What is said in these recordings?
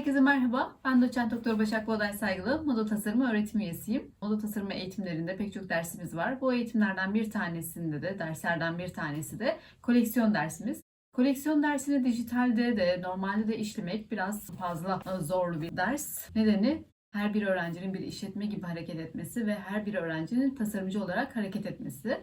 Herkese merhaba. Ben doçent doktor Başak Boğday Saygılı. Moda tasarımı öğretim üyesiyim. Moda tasarımı eğitimlerinde pek çok dersimiz var. Bu eğitimlerden bir tanesinde de, derslerden bir tanesi de koleksiyon dersimiz. Koleksiyon dersini dijitalde de normalde de işlemek biraz fazla e, zorlu bir ders. Nedeni her bir öğrencinin bir işletme gibi hareket etmesi ve her bir öğrencinin tasarımcı olarak hareket etmesi.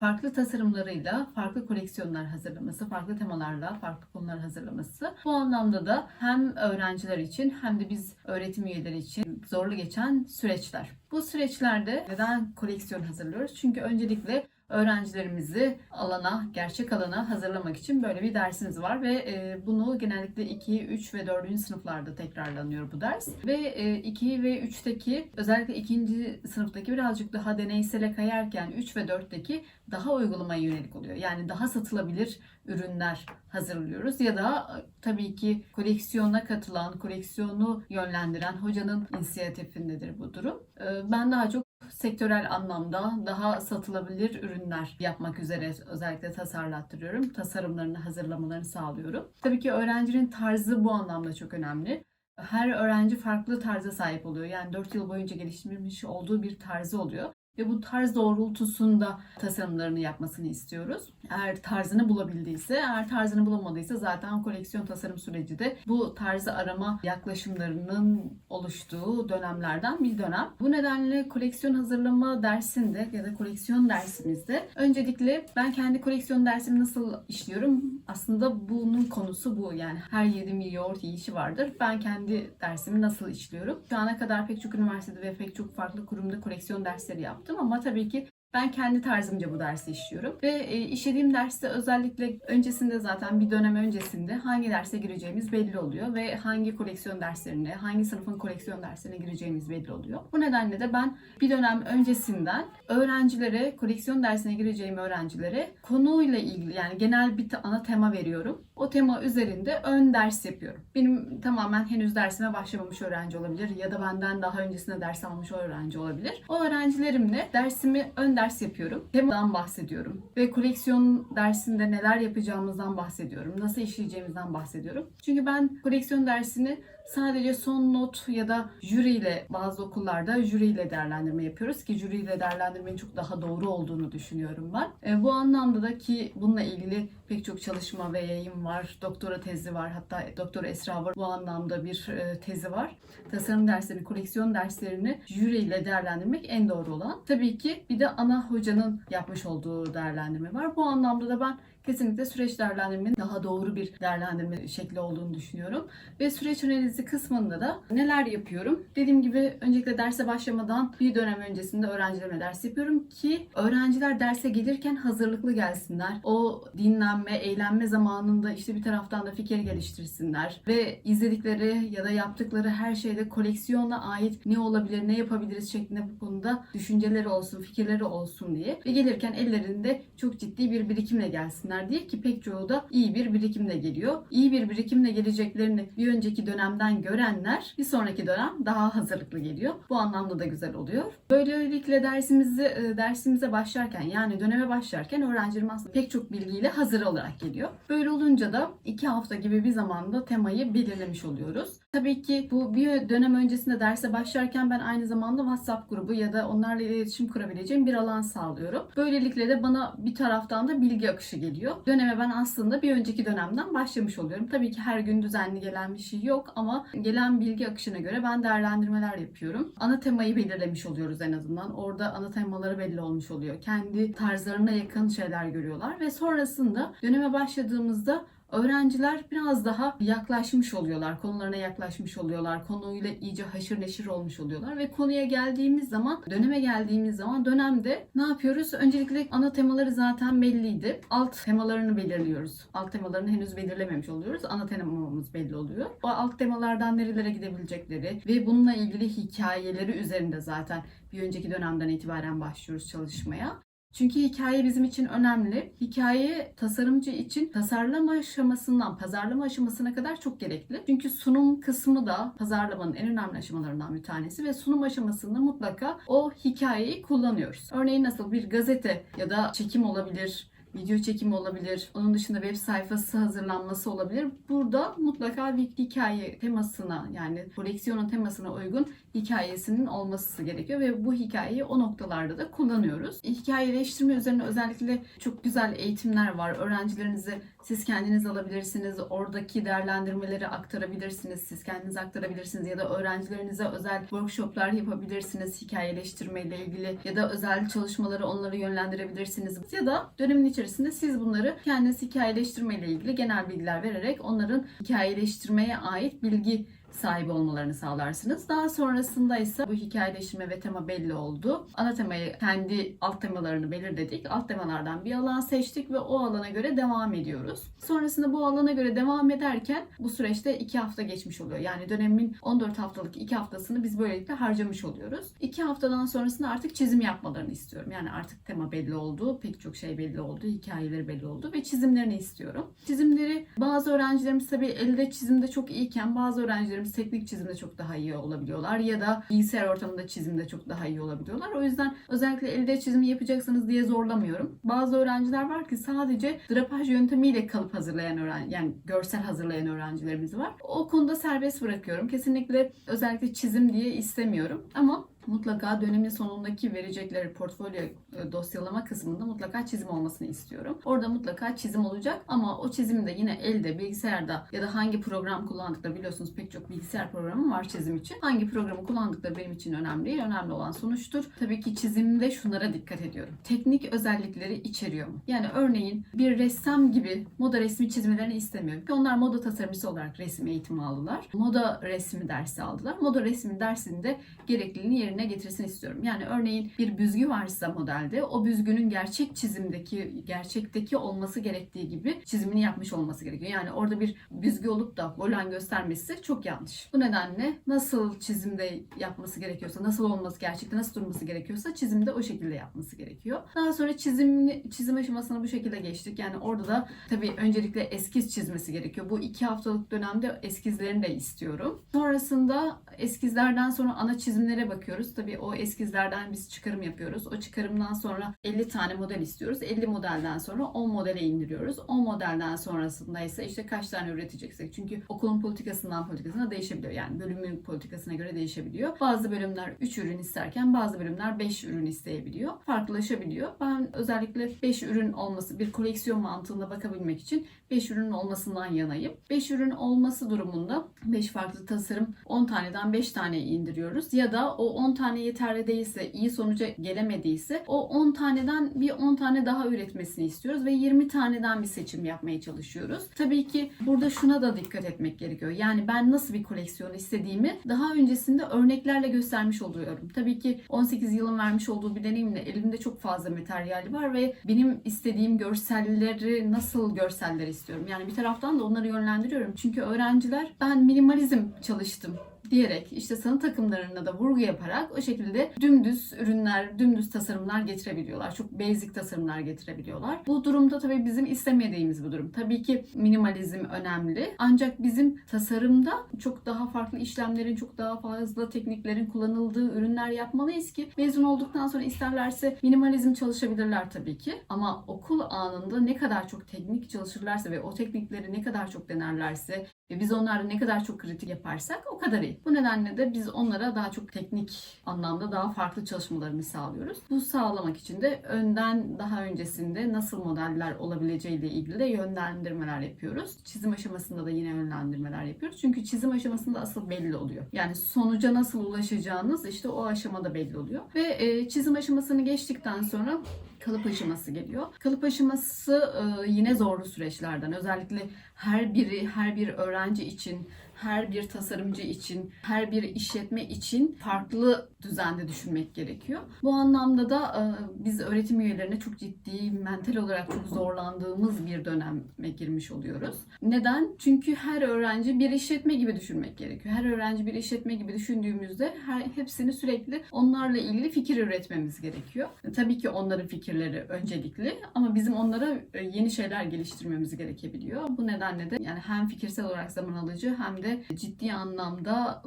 Farklı tasarımlarıyla farklı koleksiyonlar hazırlaması, farklı temalarla farklı konular hazırlaması. Bu anlamda da hem öğrenciler için hem de biz öğretim üyeleri için zorlu geçen süreçler. Bu süreçlerde neden koleksiyon hazırlıyoruz? Çünkü öncelikle öğrencilerimizi alana, gerçek alana hazırlamak için böyle bir dersimiz var ve e, bunu genellikle 2, 3 ve 4. sınıflarda tekrarlanıyor bu ders. Ve e, 2 ve 3'teki özellikle 2. sınıftaki birazcık daha deneysele kayarken 3 ve 4'teki daha uygulamaya yönelik oluyor. Yani daha satılabilir ürünler hazırlıyoruz ya da e, tabii ki koleksiyona katılan, koleksiyonu yönlendiren hocanın inisiyatifindedir bu durum. E, Ben daha çok sektörel anlamda daha satılabilir ürünler yapmak üzere özellikle tasarlattırıyorum. Tasarımlarını hazırlamalarını sağlıyorum. Tabii ki öğrencinin tarzı bu anlamda çok önemli. Her öğrenci farklı tarza sahip oluyor. Yani 4 yıl boyunca geliştirmiş olduğu bir tarzı oluyor. Ve bu tarz doğrultusunda tasarımlarını yapmasını istiyoruz. Eğer tarzını bulabildiyse, eğer tarzını bulamadıysa zaten koleksiyon tasarım süreci de bu tarzı arama yaklaşımlarının oluştuğu dönemlerden bir dönem. Bu nedenle koleksiyon hazırlama dersinde ya da koleksiyon dersimizde öncelikle ben kendi koleksiyon dersimi nasıl işliyorum? Aslında bunun konusu bu. Yani her yediğim bir yoğurt yiyişi vardır. Ben kendi dersimi nasıl işliyorum? Şu ana kadar pek çok üniversitede ve pek çok farklı kurumda koleksiyon dersleri yaptım ama tabii ki ben kendi tarzımca bu dersi işliyorum. Ve e, işlediğim derste özellikle öncesinde zaten bir dönem öncesinde hangi derse gireceğimiz belli oluyor. Ve hangi koleksiyon derslerine, hangi sınıfın koleksiyon derslerine gireceğimiz belli oluyor. Bu nedenle de ben bir dönem öncesinden öğrencilere, koleksiyon dersine gireceğim öğrencilere konuyla ilgili yani genel bir ana tema veriyorum. O tema üzerinde ön ders yapıyorum. Benim tamamen henüz dersime başlamamış öğrenci olabilir ya da benden daha öncesinde ders almış öğrenci olabilir. O öğrencilerimle dersimi ön ders yapıyorum. Temadan bahsediyorum ve koleksiyon dersinde neler yapacağımızdan bahsediyorum. Nasıl işleyeceğimizden bahsediyorum. Çünkü ben koleksiyon dersini sadece son not ya da jüriyle bazı okullarda jüriyle değerlendirme yapıyoruz ki jüriyle değerlendirmenin çok daha doğru olduğunu düşünüyorum ben. E, bu anlamda da ki bununla ilgili pek çok çalışma ve yayın var. Doktora tezi var. Hatta Doktor Esra var. Bu anlamda bir e, tezi var. Tasarım derslerini, koleksiyon derslerini jüriyle değerlendirmek en doğru olan. Tabii ki bir de ana hocanın yapmış olduğu değerlendirme var. Bu anlamda da ben kesinlikle süreç değerlendirmenin daha doğru bir değerlendirme şekli olduğunu düşünüyorum. Ve süreç analizi kısmında da neler yapıyorum? Dediğim gibi öncelikle derse başlamadan bir dönem öncesinde öğrencilerime ders yapıyorum ki öğrenciler derse gelirken hazırlıklı gelsinler. O dinlenme, eğlenme zamanında işte bir taraftan da fikir geliştirsinler ve izledikleri ya da yaptıkları her şeyde koleksiyona ait ne olabilir, ne yapabiliriz şeklinde bu konuda düşünceleri olsun, fikirleri olsun diye ve gelirken ellerinde çok ciddi bir birikimle gelsinler diye ki pek çoğu da iyi bir birikimle geliyor. İyi bir birikimle geleceklerini bir önceki dönemden görenler bir sonraki dönem daha hazırlıklı geliyor. Bu anlamda da güzel oluyor. Böylelikle dersimizi e, dersimize başlarken yani döneme başlarken öğrencilerim aslında pek çok bilgiyle hazır olarak geliyor. Böyle olunca da iki hafta gibi bir zamanda temayı belirlemiş oluyoruz. Tabii ki bu bir dönem öncesinde derse başlarken ben aynı zamanda WhatsApp grubu ya da onlarla iletişim kurabileceğim bir alan sağlıyorum. Böylelikle de bana bir taraftan da bilgi akışı geliyor. Döneme ben aslında bir önceki dönemden başlamış oluyorum. Tabii ki her gün düzenli gelen bir şey yok ama gelen bilgi akışına göre ben değerlendirmeler yapıyorum. Ana temayı belirlemiş oluyoruz en azından. Orada ana temaları belli olmuş oluyor. Kendi tarzlarına yakın şeyler görüyorlar ve sonrasında döneme başladığımızda Öğrenciler biraz daha yaklaşmış oluyorlar, konularına yaklaşmış oluyorlar, konuyla iyice haşır neşir olmuş oluyorlar ve konuya geldiğimiz zaman, döneme geldiğimiz zaman dönemde ne yapıyoruz? Öncelikle ana temaları zaten belliydi. Alt temalarını belirliyoruz. Alt temalarını henüz belirlememiş oluyoruz. Ana temamız belli oluyor. O alt temalardan nerelere gidebilecekleri ve bununla ilgili hikayeleri üzerinde zaten bir önceki dönemden itibaren başlıyoruz çalışmaya. Çünkü hikaye bizim için önemli. Hikaye tasarımcı için tasarlama aşamasından pazarlama aşamasına kadar çok gerekli. Çünkü sunum kısmı da pazarlamanın en önemli aşamalarından bir tanesi ve sunum aşamasında mutlaka o hikayeyi kullanıyoruz. Örneğin nasıl bir gazete ya da çekim olabilir, video çekimi olabilir. Onun dışında web sayfası hazırlanması olabilir. Burada mutlaka bir hikaye temasına yani koleksiyonun temasına uygun hikayesinin olması gerekiyor ve bu hikayeyi o noktalarda da kullanıyoruz. Hikayeleştirme üzerine özellikle çok güzel eğitimler var. Öğrencilerinize siz kendiniz alabilirsiniz. Oradaki değerlendirmeleri aktarabilirsiniz. Siz kendiniz aktarabilirsiniz ya da öğrencilerinize özel workshoplar yapabilirsiniz hikayeleştirme ile ilgili ya da özel çalışmaları onları yönlendirebilirsiniz. Ya da dönemin içerisinde siz bunları kendiniz hikayeleştirme ile ilgili genel bilgiler vererek onların hikayeleştirmeye ait bilgi sahibi olmalarını sağlarsınız. Daha sonrasında ise bu hikayeleştirme ve tema belli oldu. Ana temayı kendi alt temalarını belirledik. Alt temalardan bir alan seçtik ve o alana göre devam ediyoruz. Sonrasında bu alana göre devam ederken bu süreçte 2 hafta geçmiş oluyor. Yani dönemin 14 haftalık 2 haftasını biz böylelikle harcamış oluyoruz. 2 haftadan sonrasında artık çizim yapmalarını istiyorum. Yani artık tema belli oldu, pek çok şey belli oldu, hikayeleri belli oldu ve çizimlerini istiyorum. Çizimleri bazı öğrencilerimiz tabii elde çizimde çok iyiyken bazı öğrencilerimiz teknik çizimde çok daha iyi olabiliyorlar ya da bilgisayar ortamında çizimde çok daha iyi olabiliyorlar. O yüzden özellikle elde çizimi yapacaksınız diye zorlamıyorum. Bazı öğrenciler var ki sadece drapaj yöntemiyle kalıp hazırlayan öğrenci yani görsel hazırlayan öğrencilerimiz var. O konuda serbest bırakıyorum. Kesinlikle özellikle çizim diye istemiyorum ama mutlaka dönemin sonundaki verecekleri portfolyo e, dosyalama kısmında mutlaka çizim olmasını istiyorum. Orada mutlaka çizim olacak ama o çizim de yine elde, bilgisayarda ya da hangi program kullandıkları biliyorsunuz pek çok bilgisayar programı var çizim için. Hangi programı kullandıkları benim için önemli değil. Önemli olan sonuçtur. Tabii ki çizimde şunlara dikkat ediyorum. Teknik özellikleri içeriyor mu? Yani örneğin bir ressam gibi moda resmi çizmelerini istemiyorum. Onlar moda tasarımcısı olarak resim eğitimi aldılar. Moda resmi dersi aldılar. Moda resmi dersinde gerekliliğini yerine getirsin istiyorum. Yani örneğin bir büzgü varsa modelde o büzgünün gerçek çizimdeki, gerçekteki olması gerektiği gibi çizimini yapmış olması gerekiyor. Yani orada bir büzgü olup da volan göstermesi çok yanlış. Bu nedenle nasıl çizimde yapması gerekiyorsa, nasıl olması, gerçekte nasıl durması gerekiyorsa çizimde o şekilde yapması gerekiyor. Daha sonra çizim, çizim aşamasına bu şekilde geçtik. Yani orada da tabii öncelikle eskiz çizmesi gerekiyor. Bu iki haftalık dönemde eskizlerini de istiyorum. Sonrasında eskizlerden sonra ana çizimlere bakıyoruz. Tabii o eskizlerden biz çıkarım yapıyoruz. O çıkarımdan sonra 50 tane model istiyoruz. 50 modelden sonra 10 modele indiriyoruz. 10 modelden sonrasında ise işte kaç tane üreteceksek. Çünkü okulun politikasından politikasına değişebiliyor. Yani bölümün politikasına göre değişebiliyor. Bazı bölümler 3 ürün isterken bazı bölümler 5 ürün isteyebiliyor. Farklılaşabiliyor. Ben özellikle 5 ürün olması bir koleksiyon mantığında bakabilmek için 5 ürün olmasından yanayım. 5 ürün olması durumunda 5 farklı tasarım 10 taneden 5 tane indiriyoruz. Ya da o 10 tane yeterli değilse, iyi sonuca gelemediyse o 10 taneden bir 10 tane daha üretmesini istiyoruz ve 20 taneden bir seçim yapmaya çalışıyoruz. Tabii ki burada şuna da dikkat etmek gerekiyor. Yani ben nasıl bir koleksiyon istediğimi daha öncesinde örneklerle göstermiş oluyorum. Tabii ki 18 yılın vermiş olduğu bir deneyimle elimde çok fazla materyal var ve benim istediğim görselleri nasıl görseller istiyorum. Yani bir taraftan da onları yönlendiriyorum. Çünkü öğrenciler ben minimalizm çalıştım diyerek işte sanat takımlarına da vurgu yaparak o şekilde dümdüz ürünler, dümdüz tasarımlar getirebiliyorlar. Çok basic tasarımlar getirebiliyorlar. Bu durumda tabii bizim istemediğimiz bir durum. Tabii ki minimalizm önemli. Ancak bizim tasarımda çok daha farklı işlemlerin, çok daha fazla tekniklerin kullanıldığı ürünler yapmalıyız ki mezun olduktan sonra isterlerse minimalizm çalışabilirler tabii ki. Ama okul anında ne kadar çok teknik çalışırlarsa ve o teknikleri ne kadar çok denerlerse ve biz onlarla ne kadar çok kritik yaparsak o kadar iyi. Bu nedenle de biz onlara daha çok teknik anlamda daha farklı çalışmalarını sağlıyoruz. Bu sağlamak için de önden daha öncesinde nasıl modeller olabileceği ile ilgili de yönlendirmeler yapıyoruz. Çizim aşamasında da yine yönlendirmeler yapıyoruz. Çünkü çizim aşamasında asıl belli oluyor. Yani sonuca nasıl ulaşacağınız işte o aşamada belli oluyor. Ve e, çizim aşamasını geçtikten sonra kalıp aşaması geliyor. Kalıp aşaması e, yine zorlu süreçlerden. Özellikle her biri, her bir öğrenci için, her bir tasarımcı için, her bir işletme için farklı düzende düşünmek gerekiyor. Bu anlamda da e, biz öğretim üyelerine çok ciddi, mental olarak çok zorlandığımız bir döneme girmiş oluyoruz. Neden? Çünkü her öğrenci bir işletme gibi düşünmek gerekiyor. Her öğrenci bir işletme gibi düşündüğümüzde her, hepsini sürekli onlarla ilgili fikir üretmemiz gerekiyor. Tabii ki onların fikirleri öncelikli ama bizim onlara e, yeni şeyler geliştirmemiz gerekebiliyor. Bu nedenle de yani hem fikirsel olarak zaman alıcı hem de de ciddi anlamda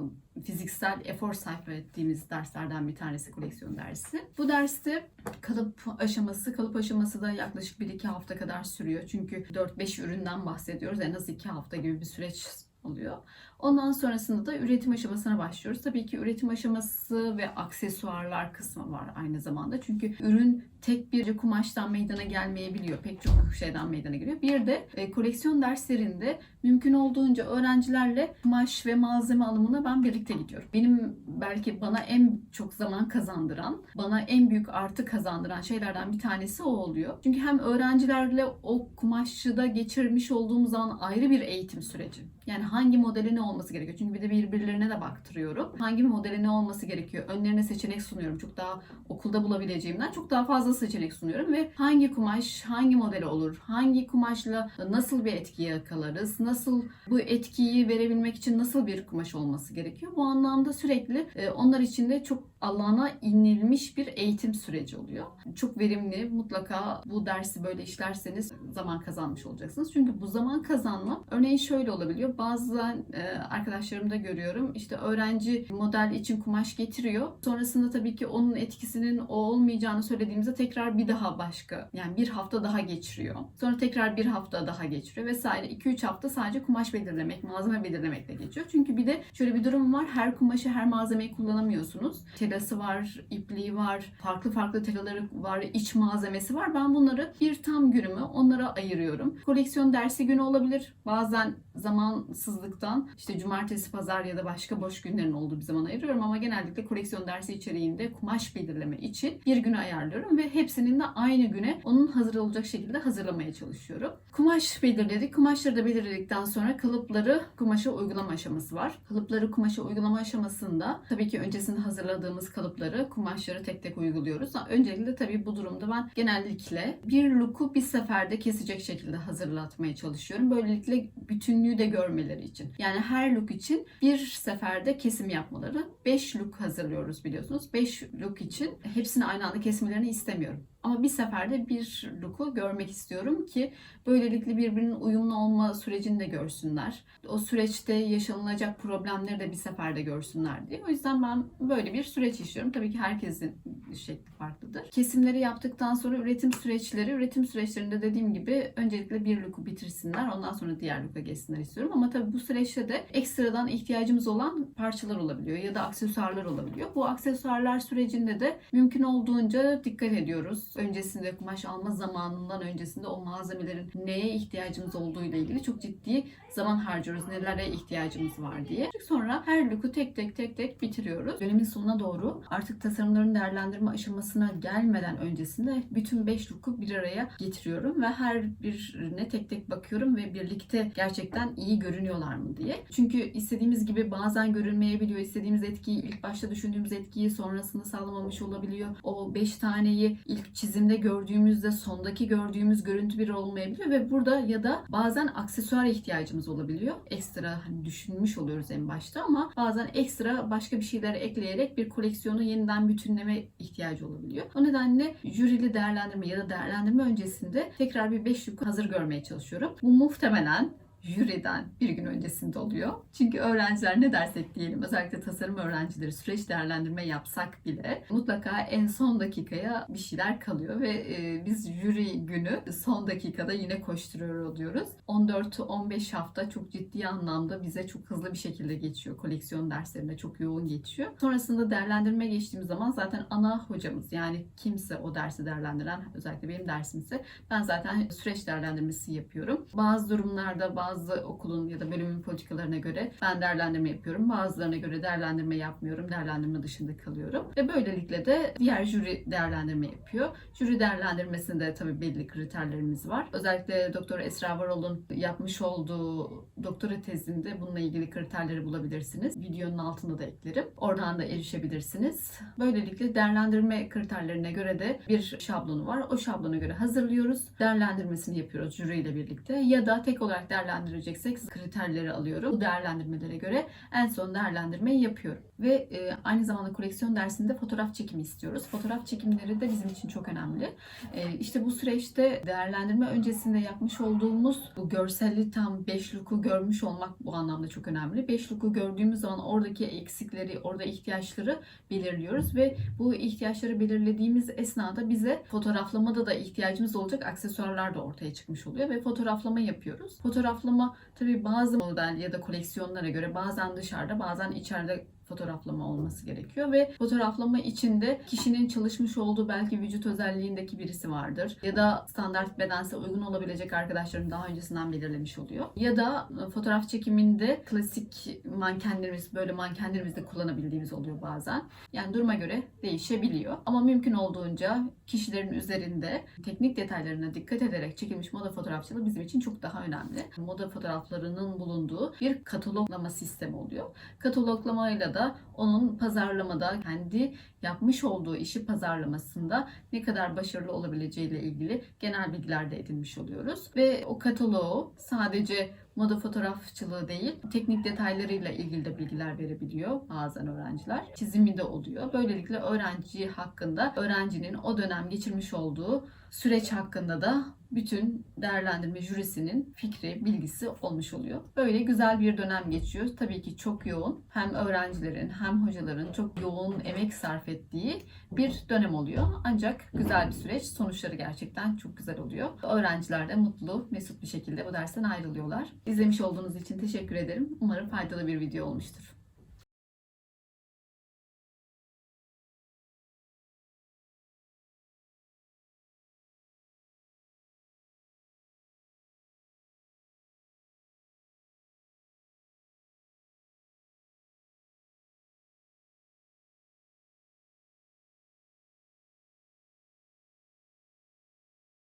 fiziksel efor sarf ettiğimiz derslerden bir tanesi koleksiyon dersi. Bu derste kalıp aşaması, kalıp aşaması da yaklaşık 1-2 hafta kadar sürüyor. Çünkü 4-5 üründen bahsediyoruz. En az 2 hafta gibi bir süreç oluyor. Ondan sonrasında da üretim aşamasına başlıyoruz. Tabii ki üretim aşaması ve aksesuarlar kısmı var aynı zamanda. Çünkü ürün tek bir kumaştan meydana gelmeyebiliyor. Pek çok şeyden meydana geliyor. Bir de e, koleksiyon derslerinde mümkün olduğunca öğrencilerle kumaş ve malzeme alımına ben birlikte gidiyorum. Benim belki bana en çok zaman kazandıran, bana en büyük artı kazandıran şeylerden bir tanesi o oluyor. Çünkü hem öğrencilerle o kumaşçıda geçirmiş olduğum zaman ayrı bir eğitim süreci. Yani hangi modeli ne olması gerekiyor? Çünkü bir de birbirlerine de baktırıyorum. Hangi modeli ne olması gerekiyor? Önlerine seçenek sunuyorum. Çok daha okulda bulabileceğimden çok daha fazla seçenek sunuyorum ve hangi kumaş hangi model olur? Hangi kumaşla nasıl bir etki yakalarız? Nasıl bu etkiyi verebilmek için nasıl bir kumaş olması gerekiyor? Bu anlamda sürekli e, onlar için de çok alana inilmiş bir eğitim süreci oluyor. Çok verimli. Mutlaka bu dersi böyle işlerseniz zaman kazanmış olacaksınız. Çünkü bu zaman kazanma örneğin şöyle olabiliyor. Bazen e, arkadaşlarımda görüyorum. İşte öğrenci model için kumaş getiriyor. Sonrasında tabii ki onun etkisinin o olmayacağını söylediğimizde tekrar bir daha başka yani bir hafta daha geçiriyor. Sonra tekrar bir hafta daha geçiriyor vesaire. 2-3 hafta sadece kumaş belirlemek, malzeme belirlemekle geçiyor. Çünkü bir de şöyle bir durum var. Her kumaşı, her malzemeyi kullanamıyorsunuz. Telası var, ipliği var, farklı farklı telaları var, iç malzemesi var. Ben bunları bir tam günümü onlara ayırıyorum. Koleksiyon dersi günü olabilir. Bazen zamansızlıktan işte cumartesi, pazar ya da başka boş günlerin olduğu bir zaman ayırıyorum ama genellikle koleksiyon dersi içeriğinde kumaş belirleme için bir günü ayarlıyorum ve hepsinin de aynı güne onun hazır olacak şekilde hazırlamaya çalışıyorum. Kumaş belirledik. Kumaşları da belirledikten sonra kalıpları kumaşa uygulama aşaması var. Kalıpları kumaşa uygulama aşamasında tabii ki öncesinde hazırladığımız kalıpları kumaşları tek tek uyguluyoruz. Öncelikle tabii bu durumda ben genellikle bir look'u bir seferde kesecek şekilde hazırlatmaya çalışıyorum. Böylelikle bütünlüğü de görmeleri için. Yani her look için bir seferde kesim yapmaları. 5 look hazırlıyoruz biliyorsunuz. 5 look için hepsini aynı anda kesmelerini istemiyorum. Ama bir seferde bir look'u görmek istiyorum ki böylelikle birbirinin uyumlu olma sürecini de görsünler. O süreçte yaşanılacak problemleri de bir seferde görsünler diye. O yüzden ben böyle bir süreç işliyorum. Tabii ki herkesin şekli farklıdır. Kesimleri yaptıktan sonra üretim süreçleri, üretim süreçlerinde dediğim gibi öncelikle bir look'u bitirsinler. Ondan sonra diğer look'a geçsinler istiyorum. Ama tabii bu süreçte de ekstradan ihtiyacımız olan parçalar olabiliyor ya da aksesuarlar olabiliyor. Bu aksesuarlar sürecinde de mümkün olduğunca dikkat ediyoruz öncesinde kumaş alma zamanından öncesinde o malzemelerin neye ihtiyacımız olduğu ile ilgili çok ciddi zaman harcıyoruz. Nelere ihtiyacımız var diye. Sonra her look'u tek tek tek tek bitiriyoruz. Dönemin sonuna doğru artık tasarımların değerlendirme aşamasına gelmeden öncesinde bütün 5 look'u bir araya getiriyorum ve her birine tek tek bakıyorum ve birlikte gerçekten iyi görünüyorlar mı diye. Çünkü istediğimiz gibi bazen görünmeyebiliyor. İstediğimiz etkiyi ilk başta düşündüğümüz etkiyi sonrasında sağlamamış olabiliyor. O 5 taneyi ilk çizimde gördüğümüzde sondaki gördüğümüz görüntü bir olmayabiliyor ve burada ya da bazen aksesuar ihtiyacımız olabiliyor. Ekstra hani düşünmüş oluyoruz en başta ama bazen ekstra başka bir şeyler ekleyerek bir koleksiyonu yeniden bütünleme ihtiyacı olabiliyor. O nedenle jürili değerlendirme ya da değerlendirme öncesinde tekrar bir 5 look hazır görmeye çalışıyorum. Bu muhtemelen jüriden bir gün öncesinde oluyor. Çünkü öğrenciler ne dersek diyelim özellikle tasarım öğrencileri süreç değerlendirme yapsak bile mutlaka en son dakikaya bir şeyler kalıyor ve e, biz jüri günü son dakikada yine koşturuyor oluyoruz. 14-15 hafta çok ciddi anlamda bize çok hızlı bir şekilde geçiyor. Koleksiyon derslerinde çok yoğun geçiyor. Sonrasında değerlendirme geçtiğimiz zaman zaten ana hocamız yani kimse o dersi değerlendiren özellikle benim dersimse ben zaten süreç değerlendirmesi yapıyorum. Bazı durumlarda bazı okulun ya da bölümün politikalarına göre ben değerlendirme yapıyorum. Bazılarına göre değerlendirme yapmıyorum. Değerlendirme dışında kalıyorum. Ve böylelikle de diğer jüri değerlendirme yapıyor. Jüri değerlendirmesinde tabii belli kriterlerimiz var. Özellikle Doktor Esra Varol'un yapmış olduğu doktora tezinde bununla ilgili kriterleri bulabilirsiniz. Videonun altında da eklerim. Oradan da erişebilirsiniz. Böylelikle değerlendirme kriterlerine göre de bir şablonu var. O şablona göre hazırlıyoruz. Değerlendirmesini yapıyoruz jüriyle birlikte. Ya da tek olarak değerlendirme değerlendireceksek kriterleri alıyorum. Bu değerlendirmelere göre en son değerlendirmeyi yapıyorum. Ve e, aynı zamanda koleksiyon dersinde fotoğraf çekimi istiyoruz. Fotoğraf çekimleri de bizim için çok önemli. E, işte bu süreçte değerlendirme öncesinde yapmış olduğumuz bu görselli tam 5 look'u görmüş olmak bu anlamda çok önemli. 5 look'u gördüğümüz zaman oradaki eksikleri, orada ihtiyaçları belirliyoruz ve bu ihtiyaçları belirlediğimiz esnada bize fotoğraflamada da ihtiyacımız olacak aksesuarlar da ortaya çıkmış oluyor ve fotoğraflama yapıyoruz. Fotoğraflama tabii bazı model ya da koleksiyonlara göre bazen dışarıda bazen içeride fotoğraflama olması gerekiyor ve fotoğraflama içinde kişinin çalışmış olduğu belki vücut özelliğindeki birisi vardır ya da standart bedense uygun olabilecek arkadaşlarım daha öncesinden belirlemiş oluyor. Ya da e, fotoğraf çekiminde klasik mankenlerimiz böyle mankenlerimiz de kullanabildiğimiz oluyor bazen. Yani duruma göre değişebiliyor. Ama mümkün olduğunca kişilerin üzerinde teknik detaylarına dikkat ederek çekilmiş moda fotoğrafçılığı bizim için çok daha önemli. Moda fotoğraflarının bulunduğu bir kataloglama sistemi oluyor. Kataloglamayla da onun pazarlamada kendi yapmış olduğu işi pazarlamasında ne kadar başarılı olabileceğiyle ilgili genel bilgiler de edinmiş oluyoruz. Ve o kataloğu sadece moda fotoğrafçılığı değil, teknik detaylarıyla ilgili de bilgiler verebiliyor bazen öğrenciler. Çizimi de oluyor. Böylelikle öğrenci hakkında, öğrencinin o dönem geçirmiş olduğu süreç hakkında da bütün değerlendirme jürisinin fikri, bilgisi olmuş oluyor. Böyle güzel bir dönem geçiyor. Tabii ki çok yoğun. Hem öğrencilerin hem hocaların çok yoğun emek sarf ettiği bir dönem oluyor. Ancak güzel bir süreç. Sonuçları gerçekten çok güzel oluyor. Öğrenciler de mutlu, mesut bir şekilde bu dersten ayrılıyorlar. İzlemiş olduğunuz için teşekkür ederim. Umarım faydalı bir video olmuştur.